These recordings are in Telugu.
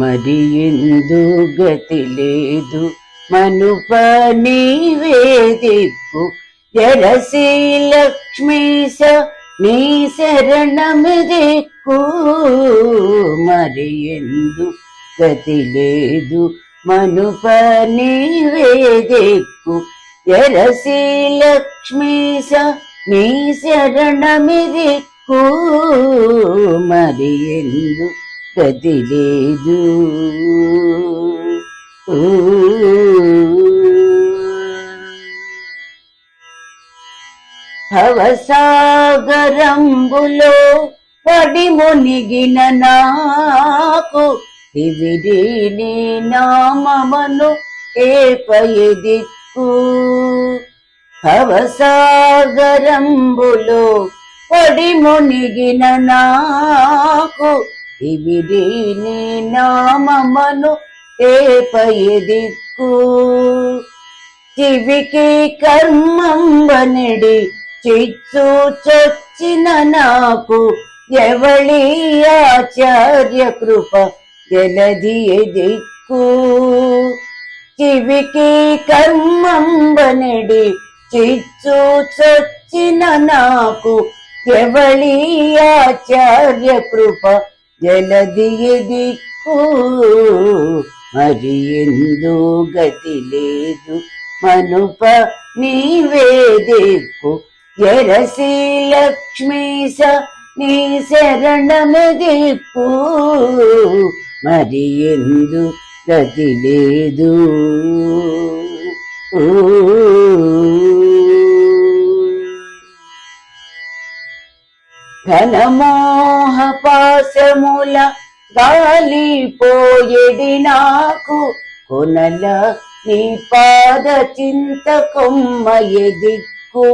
మరి ఎందు గతి లేదు మనుప నీవే జరసి లక్ష్మీశ నీ శరణమి దిక్కు. మరి ఎందు గతి లేదు మనుప నీవే జరసి లక్ష్మీశ నీ శరణమి దిక్కు. మరి ఎందు గతి లేదు భవసాగరంబులో పడి మునిగిన నాకు ఇవిడి నీ నామమను ఏ పై భవసాగరంబులో పడి మునిగిన నాకు ఇవిడి నీ నామమను ఏ పై దిక్కు చివికి కర్మంబనిడి చిచ్చు చచ్చిన నాకు ఎవళి ఆచార్య కృప జలధి దిక్కు చివికి కర్మంబనిడి చిచ్చు చచ్చిన నాకు ఎవళి ఆచార్య కృప జలదియ దిక్కు మరి ఎందు గతి లేదు. మనుప నీవే దిక్కు. ఎరసి లక్ష్మీస నీ శరణము దిక్కు. మరి ఎందు గతి లేదు. ఘనమోహ పాశముల గాలి గాలిపోయేడి నాకు. కొనల నీ పాద చింత కొమ్మయ దిక్కు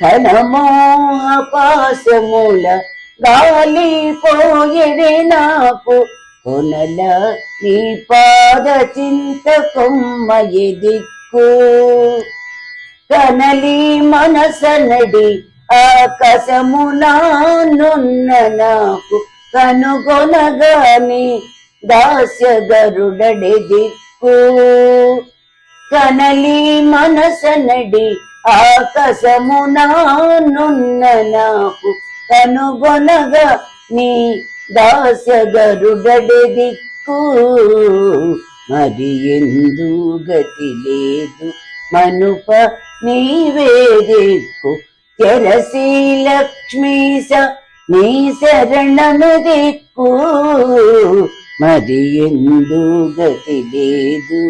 ఘనమోహ పాశముల గాలి గాలిపోయేడి నాకు. కొనల నీ పాద చింత కొమ్మయ దిక్కు కనలి మనసనడి ఆకాశమునానున్న నాకు కనుగొనగాని దాస్య దిక్కు కనలి మనసనడి ఆకాశమునానున్న నాకు కనుగొనగా నీ దాస్య దిక్కు మరి ఎందు గతి లేదు? మనుప నీవే దిక్కు. తెరసి లక్ష్మీశ నీ శరణము దిక్కు. మరి ఎందు గతి లేదు.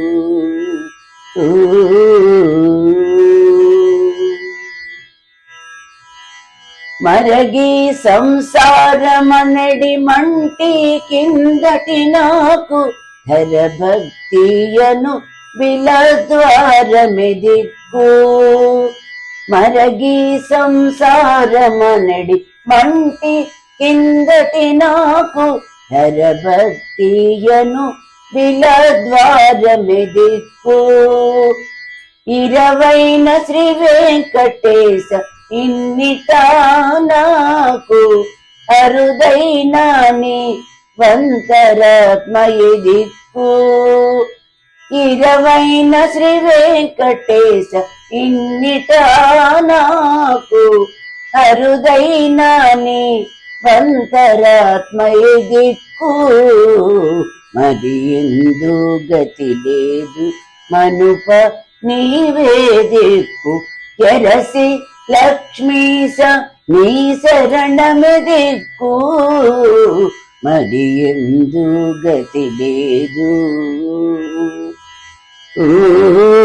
మరగి సంసారమనడి మంటి కిందటి నాకు ధర భక్తియను బిలద్వారమి దిక్కు. మరగి సంసారమనడి మంటి కిందటి నాకు నరభక్తియను భక్తియను ఇరవైన శ్రీ వెంకటేశ ఇన్నిటా నాకు అరుదైన నీ వంతరాత్మయ దిక్కు ఇరవైన శ్రీ వెంకటేశ ఇన్నిట నాకు హరుదైన నీ వంతరాత్మయ దిక్కు. మరి ఎందు గతి లేదు మనుప నీవే దిక్కు. ఎరసి లక్ష్మీస నీ శరణము దిక్కు. మరి ఎందు గతి లేదు. Ooh.